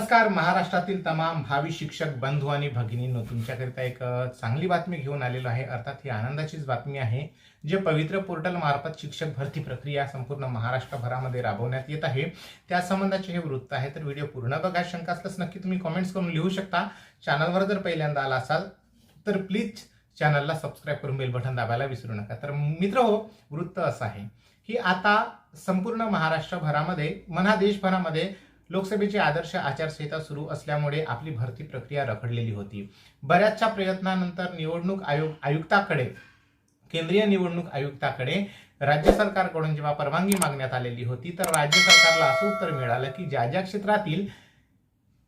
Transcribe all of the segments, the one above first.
नमस्कार महाराष्ट्रातील तमाम भावी शिक्षक बंधू आणि भगिनींनो तुमच्याकरिता एक चांगली बातमी घेऊन आलेलो आहे. अर्थात ही आनंदाचीच बातमी आहे जे पवित्र पोर्टल मार्फत शिक्षक भरती प्रक्रिया संपूर्ण महाराष्ट्रभरामध्ये राबवण्यात येत आहे. त्या संबंधाचे हे वृत्त आहे तर व्हिडिओ पूर्ण बघा. शंका असल्यास नक्की तुम्ही कमेंट्स करून लिहू शकता. चॅनलवर जर पहिल्यांदा आला असाल तर प्लीज चॅनलला सबस्क्राईब करून बेल बटन दाबायला विसरू नका. तर मित्र हो वृत्त असं आहे की आता संपूर्ण महाराष्ट्रभरामध्ये म्हणा देशभरामध्ये लोकसभेची आदर्श आचारसंहिता सुरू असल्यामुळे आपली भरती प्रक्रिया रखडलेली होती. बऱ्याचशा प्रयत्नानंतर निवडणूक आयोग आयुक्ताकडे केंद्रीय निवडणूक आयुक्ताकडे राज्य सरकारकडून जेव्हा परवानगी मागण्यात आलेली होती तर राज्य सरकारला असं उत्तर मिळालं की ज्या ज्या क्षेत्रातील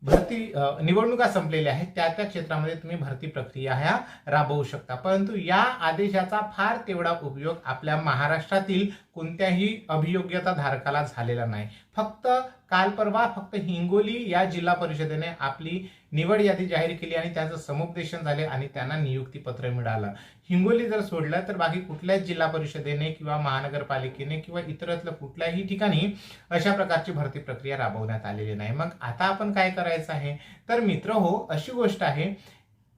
भरती निवडणुका संपलेल्या आहेत त्या त्या क्षेत्रामध्ये तुम्ही भरती प्रक्रिया ह्या राबवू शकता. परंतु या आदेशाचा फार तेवढा उपयोग आपल्या महाराष्ट्रातील कोणत्याही अभियोग्यता धारकाला झालेला नाही. फक्त काल परवा फक्त हिंगोली या जिल्हा परिषदेने आपली निवड यादी जाहीर केली आणि त्याचं समुपदेशन झाले आणि त्यांना नियुक्तीपत्र मिळालं. हिंगोली जर सोडलं तर बाकी कुठल्याच जिल्हा परिषदेने किंवा महानगरपालिकेने किंवा इतरत्ल कुठल्याही ठिकाणी अशा प्रकारची भरती प्रक्रिया राबवण्यात आलेली नाही. मग आता आपण काय करायचं आहे? तर मित्र हो अशी गोष्ट आहे.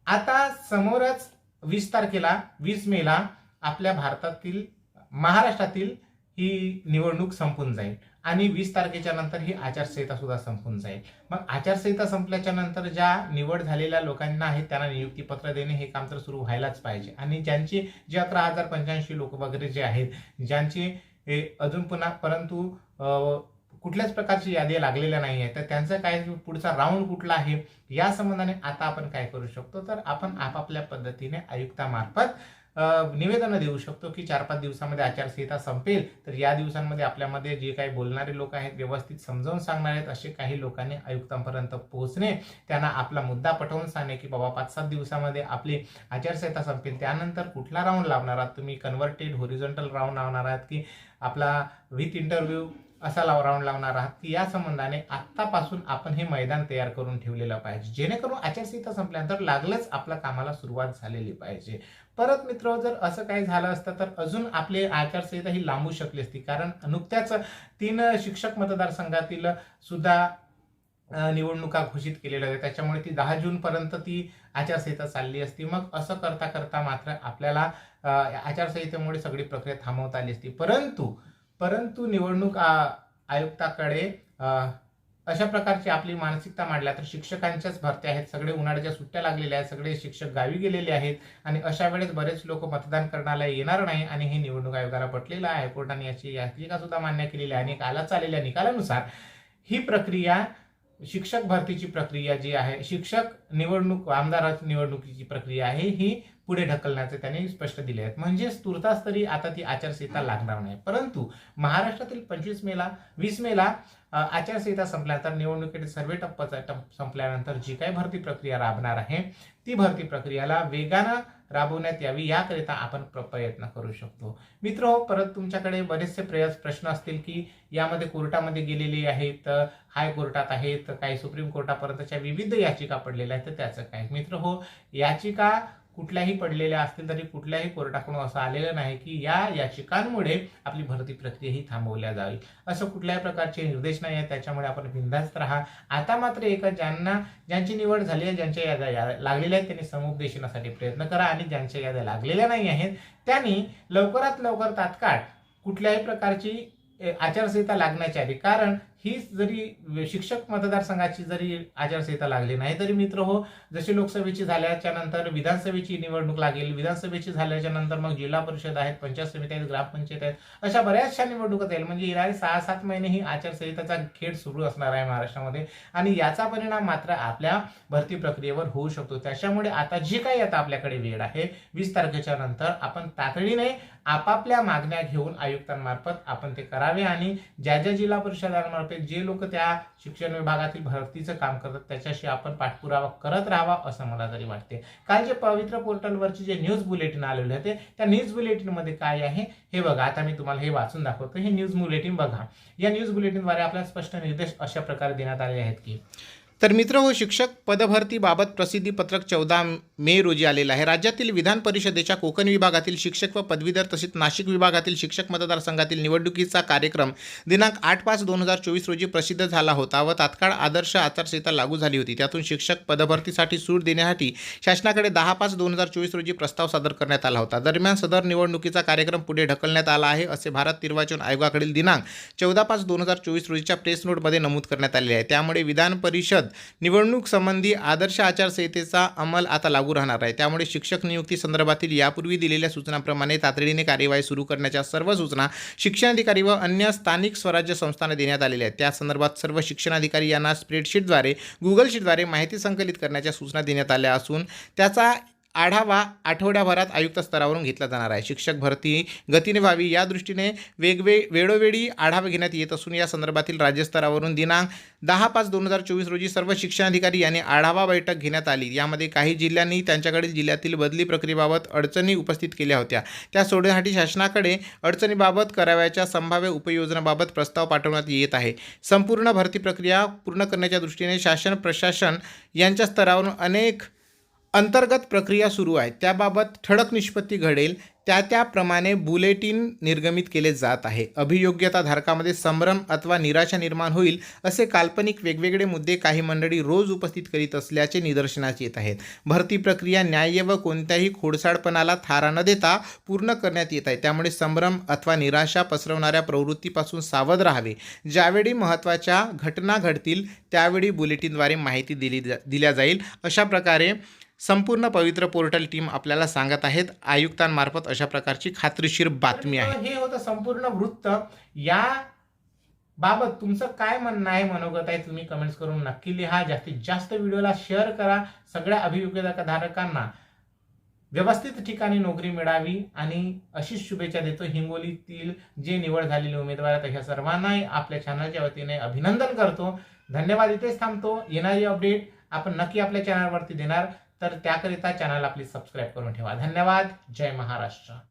आता समोरच वीस तारखेला वीस मेला आपल्या भारतातील महाराष्ट्रातील ही निवडणूक संपून जाईल. आणि वीस तारखेच्या नंतर ही आचारसंहिता सुद्धा संपून जाईल. मग आचारसंहिता संपल्याच्या नंतर ज्या निवड झालेल्या लोकांना आहेत त्यांना नियुक्तीपत्र देणे हे काम तर सुरू व्हायलाच पाहिजे. आणि ज्यांची जे अकरा हजार पंच्याऐंशी लोक वगैरे जे आहेत ज्यांची हे अजून पुन्हा परंतु कुठल्याच प्रकारची यादी लागलेल्या नाही आहे तर त्यांचं काय पुढचा राऊंड कुठला आहे या संबंधाने आता आपण काय करू शकतो? तर आपण आपापल्या पद्धतीने आयुक्तामार्फत निवेदन देऊ शकतो की चार पाच दिवसामध्ये आचारसंहिता संपेल तर या दिवसांमध्ये आपल्यामध्ये जे काही बोलणारे लोक आहेत व्यवस्थित समजावून सांगणार आहेत असे काही लोकांनी आयुक्तांपर्यंत पोहोचणे त्यांना आपला मुद्दा पटवून सांगणे की बाबा पाच सात दिवसामध्ये आपली आचारसंहिता संपेल. त्यानंतर कुठला राऊंड लावणार आहात तुम्ही? कन्व्हर्टेड होरिझॉन्टल राऊंड लावणार आहात की आपला विथ इंटरव्ह्यू असा लाव राऊंड लावणार आहात की या संबंधाने आत्तापासून आपण हे मैदान तयार करून ठेवलेलं पाहिजे. जेणेकरून आचारसंहिता संपल्यानंतर लागलंच आपल्या कामाला सुरुवात झालेली पाहिजे. परत मित्र जर असं काही झालं असतं तर अजून आपली आचारसंहिता ही लांबू शकली असती. कारण नुकत्याच तीन शिक्षक मतदारसंघातील सुद्धा निवडणुका घोषित केलेल्या होत्या त्याच्यामुळे ती दहा जून पर्यंत ती आचारसंहिता चालली असती. मग असं करता करता मात्र आपल्याला आचारसंहितेमुळे सगळी प्रक्रिया थांबवता आली असती. परंतु परंतु निवडणूक आयुक्ताकडे अशा प्रकारची आपली मानसिकता मांडल्या तर शिक्षकांच्याच भरत्या आहेत. सगळे उन्हाळ्याच्या सुट्ट्या लागलेल्या आहेत. सगळे शिक्षक गावी गेलेले आहेत. आणि अशा वेळेस बरेच लोक मतदान करण्याला येणार नाही आणि हे निवडणूक आयोगाला पटलेलं आहे. हायकोर्टाने याची याचिका सुद्धा मान्य केलेली आहे आणि कालच आलेल्या निकालानुसार ही प्रक्रिया शिक्षक भरतीची प्रक्रिया जी आहे शिक्षक निवडणूक आमदार निवडणुकीची प्रक्रिया आहे ही पुढे ढकलण्याचे त्यांनी स्पष्ट दिले आहेत. म्हणजेच तुर्तास तरी आता ती आचारसंहिता लागणार नाही. परंतु महाराष्ट्रातील पंचवीस मेला वीस मेला आचारसंहिता संपल्यानंतर निवडणुकीचे सर्वे टप्पाचा टप संपल्यानंतर जी काही भरती प्रक्रिया राबणार आहे ती भरती प्रक्रियाला वेगानं राबवण्यात यावी याकरिता आपण प्र- प्रयत्न करू शकतो. मित्र हो परत तुमच्याकडे बरेचसे प्रयास प्रश्न असतील की यामध्ये कोर्टामध्ये गेलेले आहेत हायकोर्टात आहेत काही सुप्रीम कोर्टापर्यंतच्या विविध याचिका पडलेल्या आहेत तर त्याचं काय? मित्र हो याचिका कुठल्याही पडलेल्या असतील तरी कुठल्याही कोर्टाकडून असं आलेलं नाही की या याचिकांमुळे आपली भरती प्रक्रिया ही थांबवल्या जावी असं कुठल्याही प्रकारचे निर्देश नाही आहेत. त्याच्यामुळे आपण बिंदास्त राहा. आता मात्र एक ज्यांना ज्यांची निवड झाली आहे ज्यांच्या याद्या या- लागलेल्या आहेत त्यांनी समुपदेशनासाठी प्रयत्न करा आणि ज्यांच्या याद्या लागलेल्या नाही आहेत त्यांनी लवकरात लवकर तात्काळ कुठल्याही प्रकारची आचारसंहिता लागण्याची आधी. कारण ही जरी शिक्षक मतदारसंघाची जरी आचारसंहिता लागली नाही तरी मित्र हो जशी लोकसभेची झाल्याच्यानंतर विधानसभेची निवडणूक लागेल विधानसभेची झाल्याच्यानंतर मग जिल्हा परिषद आहेत पंचायत समिती आहेत ग्रामपंचायत आहेत अशा बऱ्याचशा निवडणुका येईल. म्हणजे येणारे सहा सात महिने ही आचारसंहिताचा खेळ सुरू असणार आहे महाराष्ट्रामध्ये. आणि याचा परिणाम मात्र आपल्या भरती प्रक्रियेवर होऊ शकतो. त्याच्यामुळे आता जे काही आता आपल्याकडे वेळ आहे वीस तारखेच्या नंतर आपण तातडीने आपापल्या मागण्या घेऊन आयुक्तांमार्फत आपण ते करावे आणि ज्या ज्या जिल्हा परिषदांमार्फत जे लोक त्या शिक्षण विभागातील भरतीचं काम करतात त्याच्याशी आपण पाठपुरावा करत राहावा असं मला तरी वाटते काल जे पवित्र पोर्टलवरचे जे न्यूज बुलेटिन आलेले होते त्या न्यूज बुलेटिनमध्ये काय आहे हे बघा. आता मी तुम्हाला हे वाचून दाखवतो. हे न्यूज बुलेटिन बघा. या न्यूज बुलेटिनद्वारे आपल्याला स्पष्ट निर्देश अशा प्रकारे देण्यात आले आहेत की तर मित्र हो शिक्षक पदभरतीबाबत प्रसिद्धीपत्रक चौदा मे रोजी आलेलं आहे. राज्यातील विधान परिषदेच्या कोकण विभागातील शिक्षक व पदवीधर तसेच नाशिक विभागातील शिक्षक मतदारसंघातील निवडणुकीचा कार्यक्रम दिनांक आठ पाच दोन हजार चोवीस रोजी प्रसिद्ध झाला होता व तात्काळ आदर्श आचारसंहिता लागू झाली होती. त्यातून शिक्षक पदभरतीसाठी सूट देण्यासाठी शासनाकडे दहा पाच दोन हजार चोवीस रोजी प्रस्ताव सादर करण्यात आला होता. दरम्यान सदर निवडणुकीचा कार्यक्रम पुढे ढकलण्यात आला आहे असे भारत निर्वाचन आयोगाकडील दिनांक चौदा पाच दोन हजार चोवीस रोजीच्या प्रेस नोटमध्ये नमूद करण्यात आले आहे. त्यामुळे विधान परिषद निवडणूक संबंधी आदर्श आचारसंहितेचा अंमल आता लागू राहणार आहे. त्यामुळे शिक्षक नियुक्ती संदर्भातील यापूर्वी दिलेल्या सूचनांप्रमाणे तातडीने कार्यवाही सुरू करण्याच्या सर्व सूचना शिक्षणाधिकारी व अन्य स्थानिक स्वराज्य संस्थांना देण्यात आलेल्या आहेत. त्या संदर्भात सर्व शिक्षणाधिकारी यांना स्प्रेडशीटद्वारे गुगल शीटद्वारे माहिती संकलित करण्याच्या सूचना देण्यात आल्या असून त्याचा आढावा आठवड्याभरात आयुक्त स्तरावरून घेतला जाणार आहे. शिक्षक भरती गतीने व्हावी या दृष्टीने वेगवे वेळोवेळी आढावा घेण्यात येत असून या संदर्भातील राज्यस्तरावरून दिनांक दहा पाच दोन हजार चोवीस रोजी सर्व शिक्षणाधिकारी यांनी आढावा बैठक घेण्यात आली. यामध्ये काही जिल्ह्यांनी त्यांच्याकडील जिल्ह्यातील बदली प्रक्रियेबाबत अडचणी उपस्थित केल्या होत्या. त्या सोडण्यासाठी शासनाकडे अडचणीबाबत करावयाच्या संभाव्य उपयोजनाबाबत प्रस्ताव पाठवण्यात येत आहे. संपूर्ण भरती प्रक्रिया पूर्ण करण्याच्या दृष्टीने शासन प्रशासन यांच्या स्तरावरून अनेक अंतर्गत प्रक्रिया सुरू आहे. त्याबाबत ठळक निष्पत्ती घडेल. त्या त्याप्रमाणे बुलेटिन निर्गमित केले जात आहे. अभियोग्यता धारकामध्ये संभ्रम अथवा निराशा निर्माण होईल असे काल्पनिक वेगवेगळे मुद्दे काही मंडळी रोज उपस्थित करीत असल्याचे निदर्शनास येत आहेत. भरती प्रक्रिया न्याय्य व कोणत्याही खोडसाडपणाला थारा न देता पूर्ण करण्यात येत आहे. त्यामुळे संभ्रम अथवा निराशा पसरवणाऱ्या प्रवृत्तीपासून सावध राहावे. ज्यावेळी महत्त्वाच्या घटना घडतील त्यावेळी बुलेटिनद्वारे माहिती दिली जा दिल्या जाईल. अशा प्रकारे संपूर्ण पवित्र पोर्टल टीम आपल्याला सांगत आहेत. आयुक्तांमार्फत अशा प्रकारची खात्रीशीर बातमी आहे. हे होतं संपूर्ण वृत्त. या बाबत तुमचं काय म्हणणं आहे मनोगत आहे तुम्ही कमेंट्स करून नक्की लिहा. जास्तीत जास्त व्हिडिओला शेअर करा. सगळ्या अभियोग्यता धारकांना व्यवस्थित ठिकाणी नोकरी मिळावी आणि अशीच शुभेच्छा देतो. हिंगोलीतील जे निवड झालेले उमेदवार आहेत अशा सर्वांनाही आपल्या चॅनलच्या वतीने अभिनंदन करतो. धन्यवाद. इथेच थांबतो. येणारी अपडेट आपण नक्की आपल्या चॅनलवरती देणार. तर त्याकरिता चॅनल आपली सबस्क्राईब करून ठेवा. धन्यवाद. जय महाराष्ट्र.